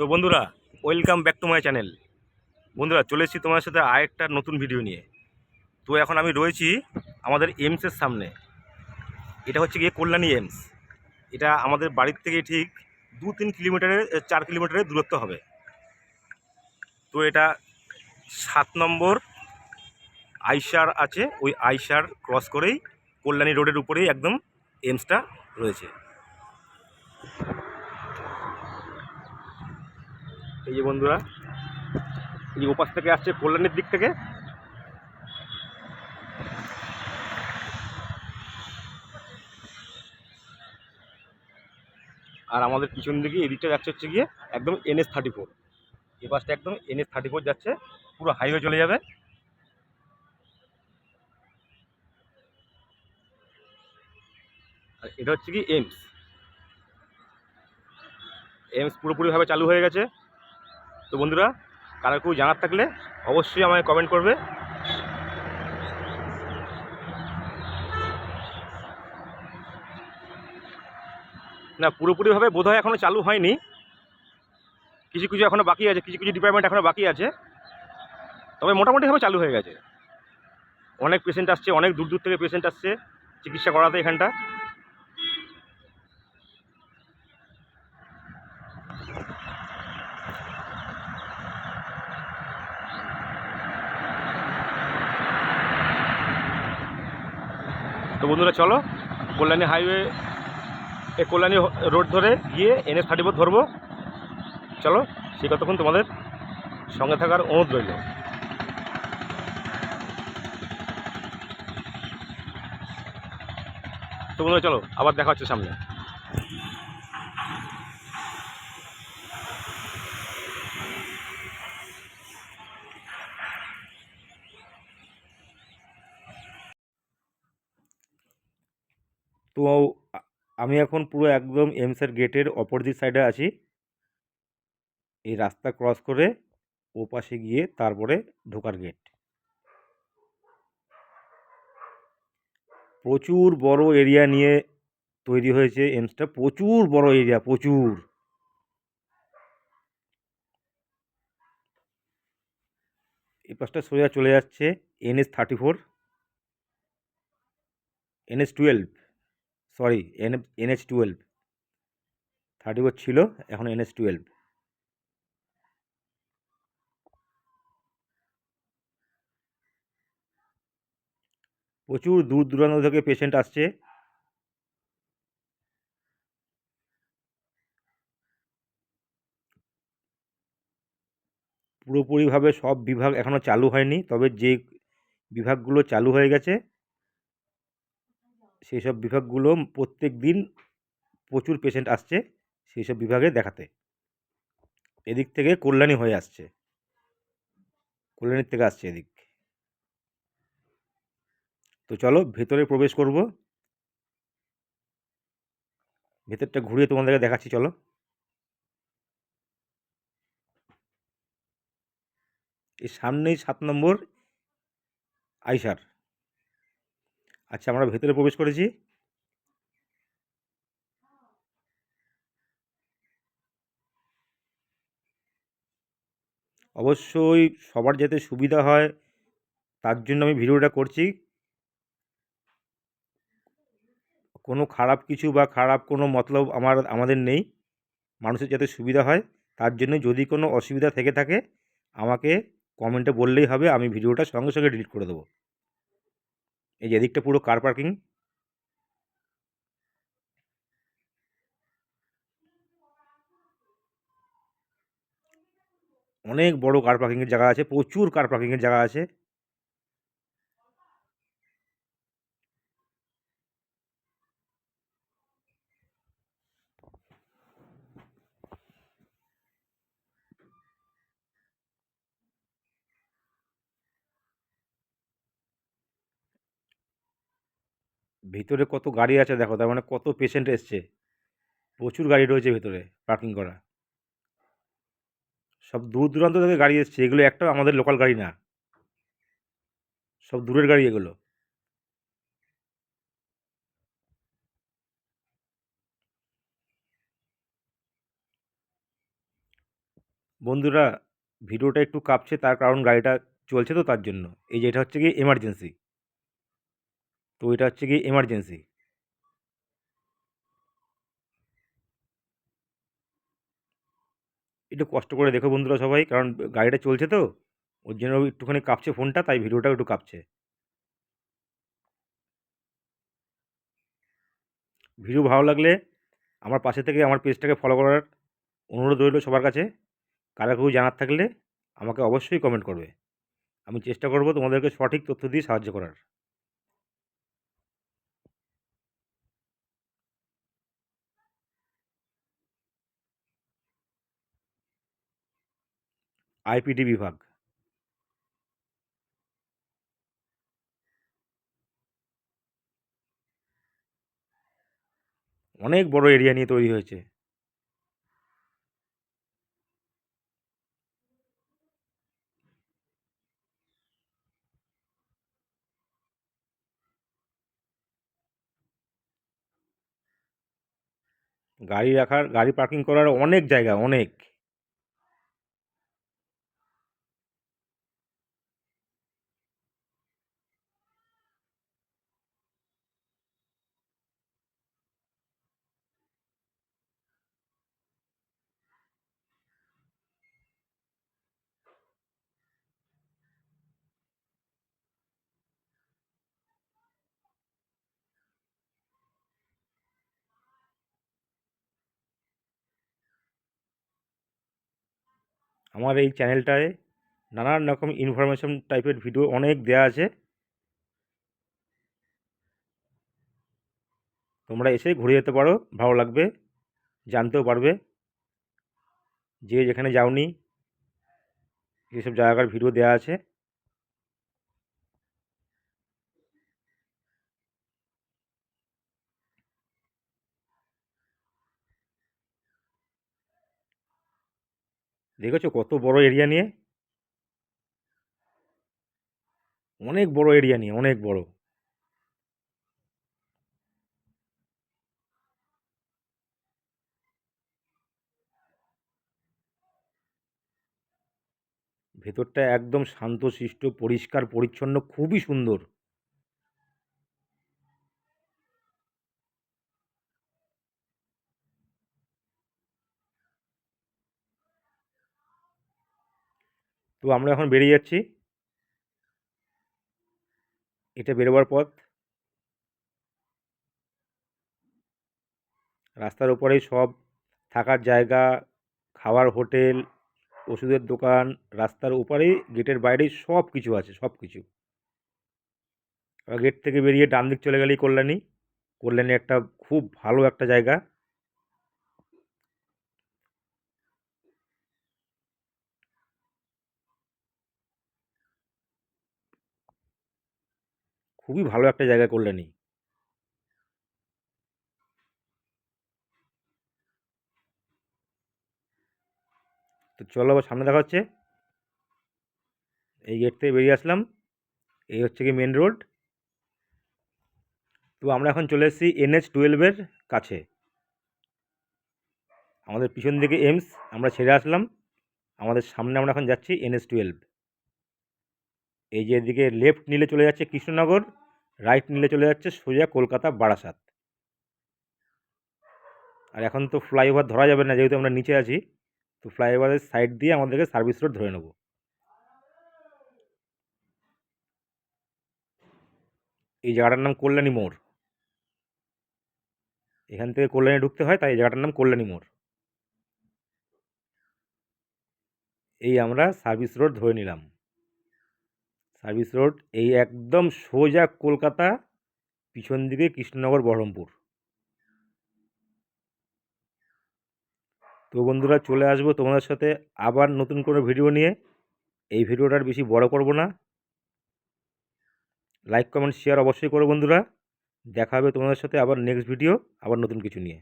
তো বন্ধুরা welcome back to my channel বন্ধুরা, চলে এসেছি তোমার সাথে আরেকটা নতুন ভিডিও নিয়ে। তো এখন আমি রয়েছি আমাদের এমসের সামনে। এটা হচ্ছে গিয়ে কল্যাণী এমস এটা আমাদের বাড়ির থেকে ঠিক দু তিন কিলোমিটারের চার কিলোমিটারের দূরত্ব হবে। তো এটা সাত নম্বর আইসার আছে। ওই আইসার ক্রস করেই কল্যাণী রোডের উপরেই একদম এমসটা রয়েছে। এই যে বন্ধুরা, এই যে ওপাশ থেকে আসছে কল্যাণীর দিক থেকে। আর আমাদের পিছন দিকে, এই দিকটা যাচ্ছে হচ্ছে গিয়ে একদম এনএস থার্টি ফোর এই পাশটা একদম এনএস থার্টি ফোর যাচ্ছে, পুরো হাইওয়ে চলে যাবে। আর এটা হচ্ছে কি এমস এমস পুরোপুরিভাবে চালু হয়ে গেছে। তো বন্ধুরা কারও কেউ জানার থাকলে অবশ্যই আমায় কমেন্ট করবে। না, পুরোপুরিভাবে বোধহয় এখনও চালু হয়নি। কিছু কিছু এখনও বাকি আছে, কিছু কিছু ডিপার্টমেন্ট এখনও বাকি আছে। তবে মোটামুটিভাবে চালু হয়ে গেছে। অনেক পেশেন্ট আসছে, অনেক দূর দূর থেকে পেশেন্ট আসছে চিকিৎসা করাতে এখানটা। তো বন্ধুরা চলো, কল্যাণী হাইওয়ে এ কল্যাণী রোড ধরে গিয়ে এনএস থার্টি ফোর ধরবো। চলো, সে কতক্ষণ তোমাদের সঙ্গে থাকার অনুরোধ রইল। তো বন্ধুরা চলো, আবার দেখা হচ্ছে সামনে। তো আমি এখন পুরো একদম এমসের গেটের অপোজিট সাইডে আছি। এই রাস্তা ক্রস করে ও পাশে গিয়ে তারপরে ঢোকার গেট প্রচুর বড় এরিয়া নিয়ে তৈরি হয়েছে এমসটা প্রচুর বড় এরিয়া প্রচুর। এই পাশটা সোজা চলে যাচ্ছে NS thirty four NS twelve sorry N NH twelve thirty four ছিল, এখন এনএস টুয়েলভ প্রচুর দূর দূরান্ত থেকে পেশেন্ট আসছে। পুরোপুরিভাবে সব বিভাগ এখনও চালু হয়নি, তবে যে বিভাগগুলো চালু হয়ে গেছে সেই সব বিভাগগুলো প্রত্যেক দিন প্রচুর পেশেন্ট আসছে সেই সব বিভাগে দেখাতে। এদিক থেকে কল্যাণী হয়ে আসছে। কল্যাণীর থেকে আসছে এদিক। তো চলো ভেতরে প্রবেশ করব। ভেতরটা ঘুরিয়ে তোমাদেরকে দেখাচ্ছি, চলো। এই সামনেই সাত নম্বর আইসার। আচ্ছা আমরা ভেতরে প্রবেশ করেছি। অবশ্যই সবার যাতে সুবিধা হয়, তার জন্য আমি ভিডিওটা করছি। কোনো খারাপ কিছু বা খারাপ কোনো মতলব আমার, আমাদের নেই। মানুষের যাতে সুবিধা হয়, তার জন্য যদি কোনো অসুবিধা থেকে থাকে, আমাকে কমেন্টে বললেই হবে, আমি ভিডিওটা সঙ্গে সঙ্গে ডিলিট করে দেবো। এই যে এদিকটা পুরো কার পার্কিং অনেক বড় কার পার্কিংয়ের জায়গা আছে, প্রচুর কার পার্কিংয়ের জায়গা আছে। ভিতরে কত গাড়ি আছে দেখো, তার মানে কত পেশেন্ট এসছে। প্রচুর গাড়ি রয়েছে ভিতরে পার্কিং করা। সব দূর দূরান্ত থেকে গাড়ি এসছে, এগুলো একটা আমাদের লোকাল গাড়ি না। সব দূরের গাড়ি এগুলো। বন্ধুরা, ভিডিওটা একটু কাঁপছে, তার কারণ গাড়িটা চলছে তো তার জন্য। এই যে এটা হচ্ছে কি এমার্জেন্সি তো এটা হচ্ছে কি এমার্জেন্সি একটু কষ্ট করে দেখো বন্ধুরা সবাই, কারণ গাড়িটা চলছে তো, ওর জন্য একটুখানি কাঁপছে ফোনটা, তাই ভিডিওটাও একটু কাঁপছে। ভিডিও ভালো লাগলে আমার পাশে থেকে আমার পেজটাকে ফলো করার অনুরোধ রইল সবার কাছে। কারও কেউ জানার থাকলে আমাকে অবশ্যই কমেন্ট করবে। আমি চেষ্টা করব তোমাদেরকে সঠিক তথ্য দিয়ে সাহায্য করার। আইপিডি বিভাগ। অনেক বড় এরিয়া নিয়ে তৈরি হয়েছে। গাড়ি রাখার, গাড়ি পার্কিং করার অনেক জায়গা, অনেক। আমার এই চ্যানেলটায় নানান রকম ইনফরমেশন টাইপের ভিডিও অনেক দেয়া আছে। তোমরা এসে ঘুরে যেতে পারো, ভালো লাগবে, জানতেও পারবে। যে যেখানে যাওনি, যেসব জায়গার ভিডিও দেওয়া আছে। দেখেছ কত বড় এরিয়া নিয়ে? অনেক বড় এরিয়া নিয়ে, অনেক বড়। ভেতরটা একদম শান্ত শান্তশিষ্ট, পরিষ্কার, পরিচ্ছন্ন, খুবই সুন্দর। তো আমরা এখন বেরিয়ে যাচ্ছি। এটা বেরোবার পথ। রাস্তার ওপরেই সব থাকার জায়গা, খাওয়ার হোটেল, ওষুধের দোকান, রাস্তার ওপারেই গেটের বাইরেই সব কিছু আছে, সব কিছু। গেট থেকে বেরিয়ে ডান দিক চলে গেলেই কল্যাণী। কল্যাণী একটা খুব ভালো একটা জায়গা। খুবই ভালো একটা জায়গা কল্যাণী তো চলো আবার সামনে দেখা হচ্ছে। এই গেট থেকে বেরিয়ে আসলাম। এই হচ্ছে কি মেন রোড তো আমরা এখন চলে এসেছি এনএচ টুয়েলভের কাছে। আমাদের পিছন দিকে এমস আমরা ছেড়ে আসলাম। আমাদের সামনে আমরা এখন যাচ্ছি এনএস টুয়েলভ এই যে এদিকে লেফট নিলে চলে যাচ্ছে কৃষ্ণনগর রাইট নিলে চলে যাচ্ছে সোজা কলকাতা, বারাসাত। আর এখন তো ফ্লাইওভার ধরা যাবে না, যেহেতু আমরা নিচে আছি, তো ফ্লাইওভারের সাইড দিয়ে আমাদেরকে সার্ভিস রোড ধরে নেব। এই জায়গাটার নাম কল্যাণী মোড়। এখান থেকে কল্যাণী ঢুকতে হয়, তাই এই জায়গাটার নাম কল্যাণী মোড়। এই আমরা সার্ভিস রোড ধরে নিলাম। সার্ভিস রোড, এই একদম সোজা কলকাতা, পিছন দিকে কৃষ্ণনগর, বহরমপুর। তো বন্ধুরা, চলে আসব তোমাদের সাথে আবার নতুন কোনো ভিডিও নিয়ে। এই ভিডিওটার বেশি বড় করব না। লাইক কমেন্ট শেয়ার অবশ্যই করো বন্ধুরা। দেখা হবে তোমাদের সাথে আবার নেক্সট ভিডিও আবার নতুন কিছু নিয়ে।